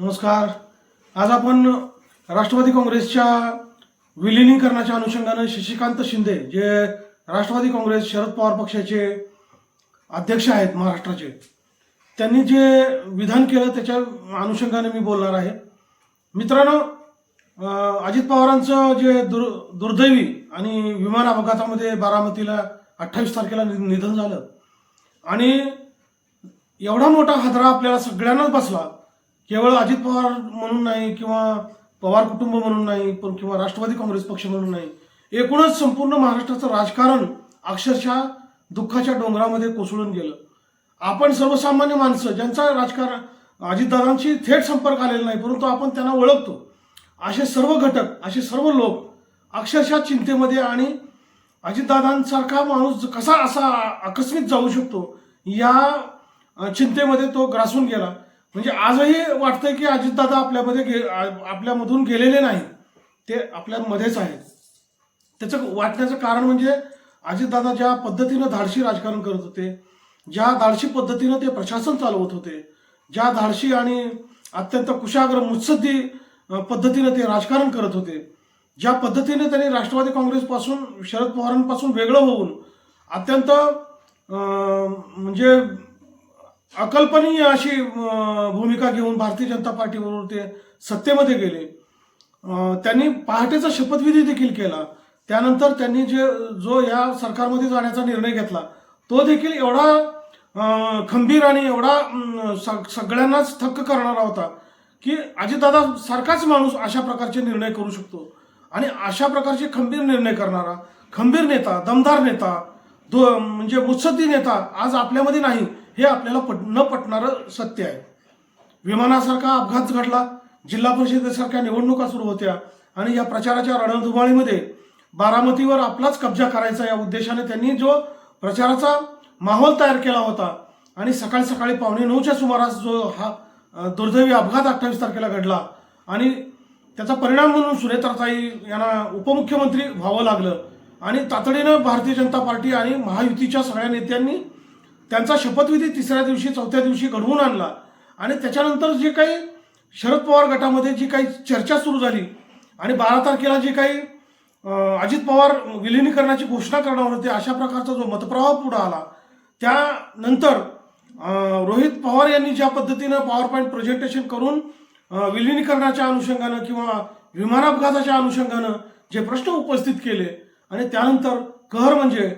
नमस्कार. आज आपण राष्ट्रवादी काँग्रेसच्या विलिनीकरणाच्या अनुषंगानं शशिकांत शिंदे जे राष्ट्रवादी काँग्रेस शरद पवार पक्षाचे अध्यक्ष आहेत महाराष्ट्राचे त्यांनी जे विधान केलं त्याच्या अनुषंगाने मी बोलणार आहे. मित्रांनो अजित पवारांचं जे दुर् दुर्दैवी आणि विमान अपघातामध्ये बारामतीला अठ्ठावीस तारखेला नि- निधन झालं. आणि एवढा मोठा हादरा आपल्याला सगळ्यांनाच बसला. केवळ अजित पवार म्हणून नाही किंवा पवार कुटुंब म्हणून नाही पण किंवा राष्ट्रवादी काँग्रेस पक्ष म्हणून नाही. एकूणच संपूर्ण महाराष्ट्राचं राजकारण अक्षरशः दुःखाच्या डोंगरामध्ये कोसळून गेलं. आपण सर्वसामान्य माणसं ज्यांचा राजकारण अजितदादांशी थेट संपर्क आलेला नाही परंतु आपण त्यांना ओळखतो. असे सर्व घटक असे सर्व लोक अक्षरशः चिंतेमध्ये आणि अजितदादांसारखा माणूस कसा असा आकस्मिक जाऊ शकतो या चिंतेमध्ये तो ग्रासून गेला. म्हणजे आजही वाटतंय की अजितदादा आपल्यामध्ये गे आपल्यामधून गेलेले नाही ते आपल्यामध्येच आहेत. त्याचं वाटण्याचं कारण म्हणजे अजितदादा ज्या पद्धतीनं धाडशी राजकारण करत होते ज्या धाडशी पद्धतीनं ते प्रशासन चालवत होते ज्या धाडशी आणि अत्यंत कुशाग्र मुत्सद्दी पद्धतीनं ते राजकारण करत होते ज्या पद्धतीने त्यांनी राष्ट्रवादी काँग्रेसपासून शरद पवारांपासून वेगळं होऊन अत्यंत म्हणजे अकल्पनीय अशी भूमिका घेऊन भारतीय जनता पार्टीबरोबर ते सत्तेमध्ये गेले. त्यांनी पहाटेचा शपथविधी देखील केला. त्यानंतर त्यांनी जे जो या सरकारमध्ये जाण्याचा निर्णय घेतला तो देखील एवढा खंबीर आणि एवढा सगळ्यांनाच थक्क करणारा होता की अजितदादा सारखाच माणूस अशा प्रकारचे निर्णय करू शकतो. आणि अशा प्रकारचे खंबीर निर्णय करणारा खंबीर नेता दमदार नेता दो म्हणजे मुत्सद्दी नेता आज आपल्यामध्ये नाही. हे आपल्याला पट न पटणारं सत्य आहे. विमानासारखा अपघात घडला जिल्हा परिषदेसारख्या निवडणुका सुरू होत्या आणि या प्रचाराच्या रणधुमाळीमध्ये बारामतीवर आपलाच कब्जा करायचा या उद्देशाने त्यांनी जो प्रचाराचा माहोल तयार केला होता आणि सकाळी सकाळी पावणे नऊच्या सुमारास जो हा दुर्दैवी अपघात अठ्ठावीस तारखेला घडला आणि त्याचा परिणाम म्हणून सुनेत्राताई यांना उपमुख्यमंत्री व्हावं लागलं आणि तातडीनं भारतीय जनता पार्टी आणि महायुतीच्या सगळ्या नेत्यांनी त्यांचा शपथविधी तिसऱ्या दिवशी चौथ्या दिवशी घडवून आणला. आणि त्याच्यानंतर जे काही शरद पवार गटामध्ये जी काही चर्चा सुरू झाली आणि बारा तारखेला जे काही अजित पवार विलिनीकरणाची घोषणा करणार होते अशा प्रकारचा जो मतप्रवाह पुढे आला त्यानंतर रोहित पवार यांनी ज्या पद्धतीनं पॉवर पॉईंट प्रेझेंटेशन करून विलीनीकरणाच्या विलिनीकरणाच्या अनुषंगानं किंवा विमान अपघाताच्या अनुषंगानं जे प्रश्न उपस्थित केले आणि त्यानंतर कहर म्हणजे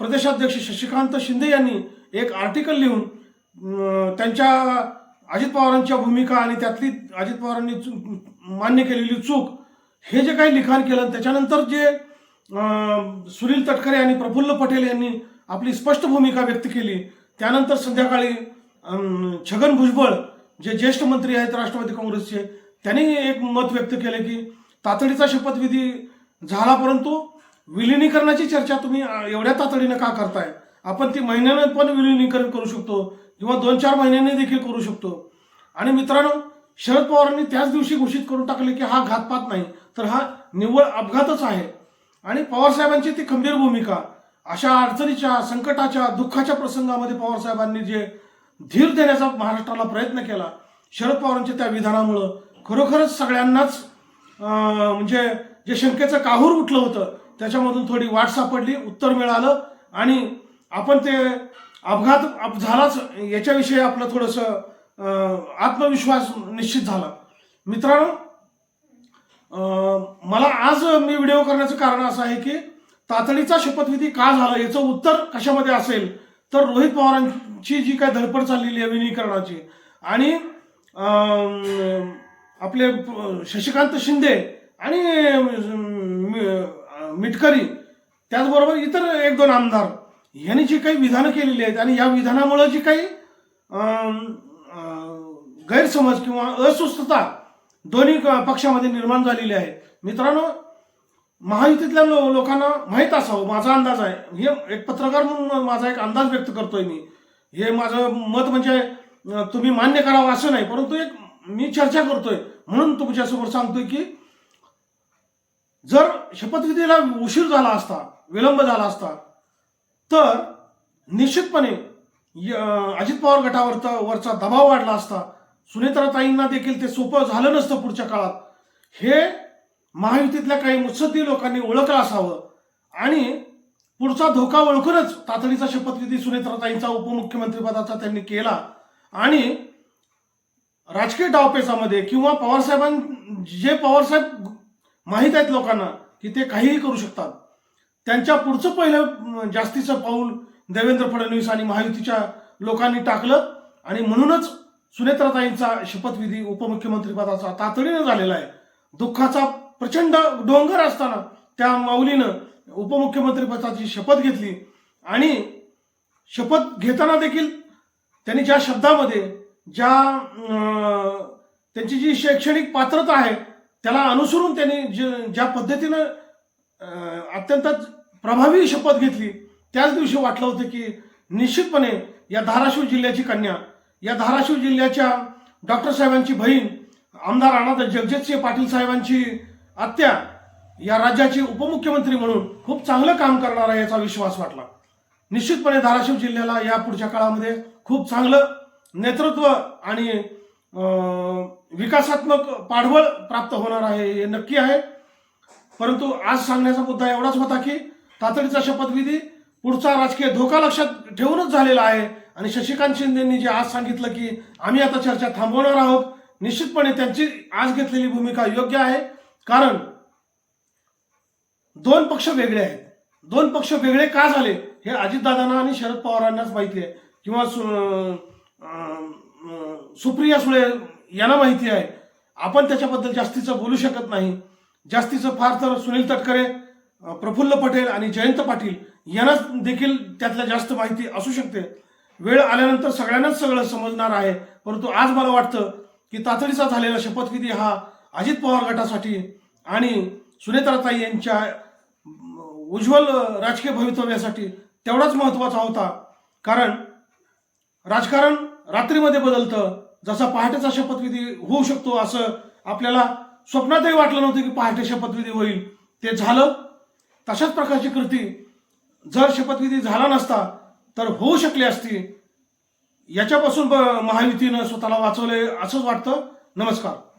प्रदेशाध्यक्ष शशिकांत शिंदे यांनी एक आर्टिकल लिहून त्यांच्या अजित पवारांच्या भूमिका आणि त्यातली अजित पवारांनी मान्य केलेली चूक हे जे काही लिखाण केलं त्याच्यानंतर जे सुनील तटकरे आणि प्रफुल्ल पटेल यांनी आपली स्पष्ट भूमिका व्यक्त केली त्यानंतर संध्याकाळी छगन भुजबळ जे ज्येष्ठ मंत्री आहेत राष्ट्रवादी काँग्रेसचे त्यांनी एक मत व्यक्त केले की तातडीचा शपथविधी झाला परंतु विलिनीकरणाची चर्चा तुम्ही एवढ्या तातडीनं का करताय? आपण ती महिन्यानं पण विलिनीकरण करू शकतो किंवा दोन चार महिन्यांनी देखील करू शकतो. आणि मित्रांनो शरद पवारांनी त्याच दिवशी घोषित करून टाकले की हा घातपात नाही तर हा निव्वळ अपघातच आहे. आणि पवारसाहेबांची ती खंबीर भूमिका अशा अडचणीच्या संकटाच्या दुःखाच्या प्रसंगामध्ये पवारसाहेबांनी जे धीर देण्याचा महाराष्ट्राला प्रयत्न केला शरद पवारांच्या त्या विधानामुळं खरोखरच सगळ्यांनाच म्हणजे जे शंकेचं काहूर उठलं होतं त्याच्यामधून थोडी वाट सापडली उत्तर मिळालं आणि आपण ते अपघात अप- झालाच याच्याविषयी आपलं थोडंसं आत्मविश्वास निश्चित झाला. मित्रांनो मला आज मी व्हिडिओ करण्याचं कारण असं आहे की तातडीचा शपथविधी का झाला याचं उत्तर कशामध्ये असेल तर रोहित पवारांची जी काय धडपड चाललेली आहे विलीनीकरणाची आणि आपले शशिकांत शिंदे आणि मिटकरी त्याचबरोबर इतर एक दोन आमदार यांनी जी काही विधानं केलेली आहेत आणि या विधानामुळं जी काही गैरसमज किंवा अस्वस्थता दोन्ही पक्षामध्ये निर्माण झालेली आहे. मित्रांनो महायुतीतल्या लो लोकांना माहीत असावं माझा अंदाज आहे. हे एक पत्रकार म्हणून माझा एक अंदाज व्यक्त करतोय मी. हे माझं मत म्हणजे तुम्ही मान्य करावं असं नाही परंतु एक मी चर्चा करतोय. म्हणून तुमच्यासमोर सांगतोय की जर शपथविधीला उशीर झाला असता विलंब झाला असता तर निश्चितपणे य- अजित पवार गटावरचा वरचा दबाव वाढला असता. सुनेत्राताईंना देखील ते सोपं झालं नसतं पुढच्या काळात. हे महायुतीतल्या काही मुत्सद्दी लोकांनी ओळखलं असावं. आणि पुढचा धोका ओळखूनच तातडीचा शपथविधी सुनेत्राताईंचा उपमुख्यमंत्रीपदाचा त्यांनी केला. आणि राजकीय डावपेचामध्ये किंवा पवारसाहेबां जे पवारसाहेब माहीत आहेत लोकांना की ते काहीही करू शकतात. त्यांच्या पुढचं पहिलं जास्तीचं पाऊल देवेंद्र फडणवीस आणि महायुतीच्या लोकांनी टाकलं. आणि म्हणूनच सुनेत्राताईंचा शपथविधी उपमुख्यमंत्रीपदाचा तातडीनं झालेला आहे. दुःखाचा प्रचंड डोंगर असताना त्या माऊलीनं उपमुख्यमंत्रीपदाची शपथ घेतली. आणि शपथ घेताना देखील त्यांनी ज्या शब्दामध्ये ज्या त्यांची जी शैक्षणिक पात्रता आहे त्याला अनुसरून त्यांनी ज्या पद्धतीनं अत्यंत प्रभावी शपथ घेतली. त्याच दिवशी वाटलं होतं की निश्चितपणे या धाराशिव जिल्ह्याची कन्या या धाराशिव जिल्ह्याच्या डॉक्टर साहेबांची बहीण आमदार अनाथ जगजितसिंह पाटील साहेबांची आत्या या राज्याची उपमुख्यमंत्री म्हणून खूप चांगलं काम करणार आहे याचा विश्वास वाटला. निश्चितपणे धाराशिव जिल्ह्याला या पुढच्या काळामध्ये खूप चांगलं नेतृत्व आणि विकासात्मक पाठबळ प्राप्त होणार आहे हे नक्की आहे. परंतु आज सांगण्याचा मुद्दा एवढाच होता की तातडीचा शपथविधी पुढचा राजकीय धोका लक्षात ठेवूनच झालेला आहे. आणि शशिकांत शिंदेंनी जे आज सांगितलं की आम्ही आता चर्चा थांबवणार आहोत निश्चितपणे त्यांची आज घेतलेली भूमिका योग्य आहे. कारण दोन पक्ष वेगळे आहेत. दोन पक्ष वेगळे का झाले हे अजितदादांना आणि शरद पवारांनाच माहिती आहे. किंवा सु- सुप्रिया सुळे यांना माहिती आहे. आपण त्याच्याबद्दल जास्तीचं बोलू शकत नाही. जास्तीचं फार तर सुनील तटकरे प्रफुल्ल पटेल आणि जयंत पाटील यांना देखील त्यातल्या जास्त माहिती असू शकते. वेळ आल्यानंतर सगळ्यांनाच सगळं समजणार आहे. परंतु आज मला वाटतं की तातडीचा झालेला शपथविधी हा अजित पवार गटासाठी आणि सुनेत्राताई यांच्या उज्ज्वल राजकीय भवितव्यासाठी तेवढाच महत्त्वाचा होता. कारण राजकारण रात्रीमध्ये बदलतं. जसा पहाटेचा शपथविधी होऊ शकतो असं आपल्याला स्वप्नातही वाटलं नव्हतं की पहाटे शपथविधी होईल. ते झालं. तशाच प्रकारची कृती जर शपथविधी झाला नसता तर होऊ शकली असती. याच्यापासून ब- महायुतीनं स्वतःला वाचवले असंच वाटतं. नमस्कार.